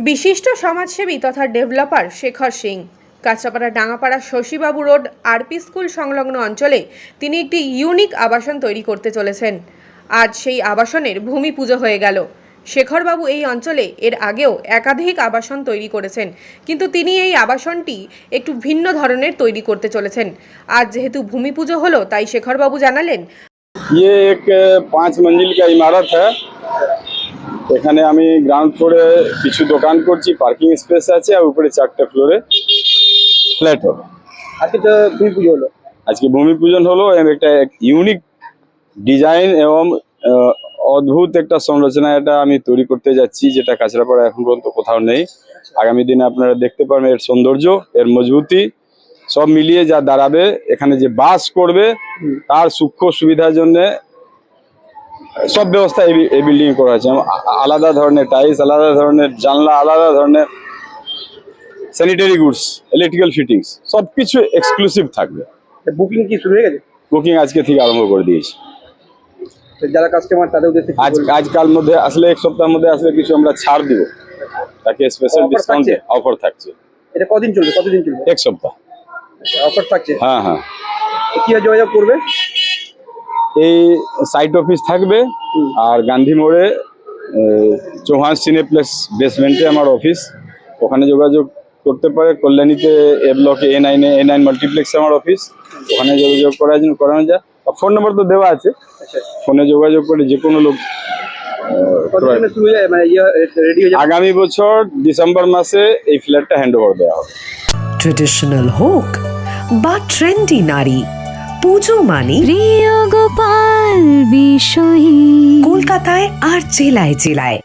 বিশিষ্ট সমাজসেবী তথা developer Shekhar Singh Kanchrapara Dangapara Shashibabu road RP school সংলগ্ন অঞ্চলে তিনি একটি ইউনিক আবাসন তৈরি করতে চলেছেন আজ সেই আবাসনের ভূমি পুজো হয়ে গেল শেখরবাবু এই অঞ্চলে এর আগেও একাধিক আবাসন তৈরি করেছেন কিন্তু তিনি এই আবাসনটি একটু ভিন্ন ধরনের তৈরি করতে চলেছেন আজ যেহেতু ভূমি পুজো হলো তাই শেখরবাবু জানালেন ये एक পাঁচ मंजिल का इमारत है এখানে আমি গ্রাউন্ড ফ্লোরে কিছু দোকান করছি পার্কিং স্পেস আছে আর উপরে চারটে ফ্লোরে ফ্ল্যাট হবে। আজকে তো ভূমি পুজো হলো। আজকে ভূমি পূজন হলো এবং একটা ইউনিক ডিজাইন এবং অদ্ভুত একটা সংরচনা এটা আমি তৈরি করতে যাচ্ছি যেটা কাঁচরাপাড়া এখন পর্যন্ত কোথাও নেই। আগামী দিনে আপনারা দেখতে পারবেন এর সৌন্দর্য এর মজবুতি সব মিলিয়ে যা দাঁড়াবে এখানে যে বাস করবে তার সূক্ষ্ম সুবিধার জন্য সব ব্যবস্থা এই বিল্ডিং এ করা আছে। আলাদা ধরনের টাইলস আলাদা ধরনের জানলা আলাদা ধরনের স্যানিটারি গুডস ইলেকট্রিক্যাল ফিটিংস সব কিছু এক্সক্লুসিভ থাকবে বুকিং কি শুরু হয়ে গেছে? বুকিং আজকে থেকে আরম্ভ করে দিয়েছি। যারা কাস্টমার তাদের উদ্দেশ্যে আজ আজকাল মধ্যে আসলে এক সপ্তাহের মধ্যে আসলে কিছু আমরা ছাড় দিব। তাকে স্পেশাল ডিসকাউন্ট অফার থাকছে? এটা কদিন চলবে? কতদিন চলবে? এক সপ্তাহ। অফার থাকছে? হ্যাঁ হ্যাঁ। কীভাবে যোগাযোগ করবে? এই সাইট অফিস থাকবে আর গান্ধী মোড়ে চৌহান সিনেপ্লেক্স বেসমেন্টে আমার অফিস ওখানে যোগাযোগ করতে পারে। কল্যাণীতে এ ব্লকে এ নাইনে এ নাইন মাল্টিপ্লেক্সে আমার অফিস ওখানে যোগাযোগ করার জন্য করানো যায়। ফোন নম্বর তো দেওয়া আছে। আচ্ছা। ফোনে যোগাযোগ করে যে কোনো লোক মানে ইয়ে আগামী বছর ডিসেম্বর মাসে এই ফ্ল্যাটটা হ্যান্ড ওভার দেওয়া হবে। ট্রেডিশনাল হোক বা ট্রেন্ডি নারী পুজো মানে? প্রিয় গোপাল বিষয়ী। কলকাতায় আর জেলায় জেলায়।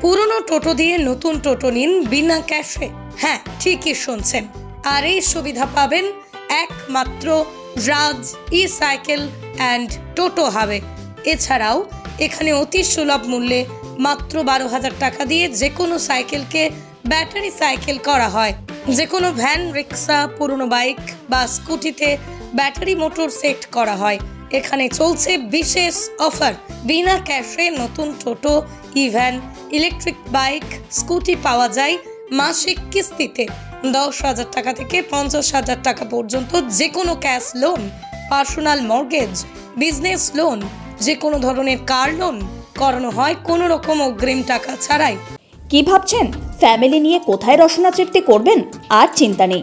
পুরনো টোটো দিয়ে নতুন টোটো নিন বিনা ক্যাশে। হ্যাঁ ঠিকই শুনছেন। আর এই সুবিধা পাবেন একমাত্র রাজ ই সাইকেল অ্যান্ড টোটো হাবে। এছাড়াও এখানে অতি সুলভ মূল্যে মাত্র বারো হাজার টাকা দিয়ে যে কোনো সাইকেলকে ব্যাটারি সাইকেল করা হয়। যে কোনো ভ্যান রিক্সা পুরনো বাইক বা স্কুটিতে ব্যাটারি মোটর সেট করা হয়। এখানে চলছে বিশেষ অফার। বিনা ক্যাশে নতুন টোটো, ইভ্যান, ইলেকট্রিক বাইক, স্কুটি পাওয়া যায় মাসিক কিস্তিতে। দশ হাজার টাকা থেকে পঞ্চাশ হাজার টাকা পর্যন্ত যে কোনো cash loan, personal mortgage, business loan যে কোনো ধরনের কার লোন করানো হয় কোনো রকম অগ্রিম টাকা ছাড়াই। কি ভাবছেন? ফ্যামিলি নিয়ে কোথায় রসনা তৃপ্তি করবেন? আর চিন্তা নেই।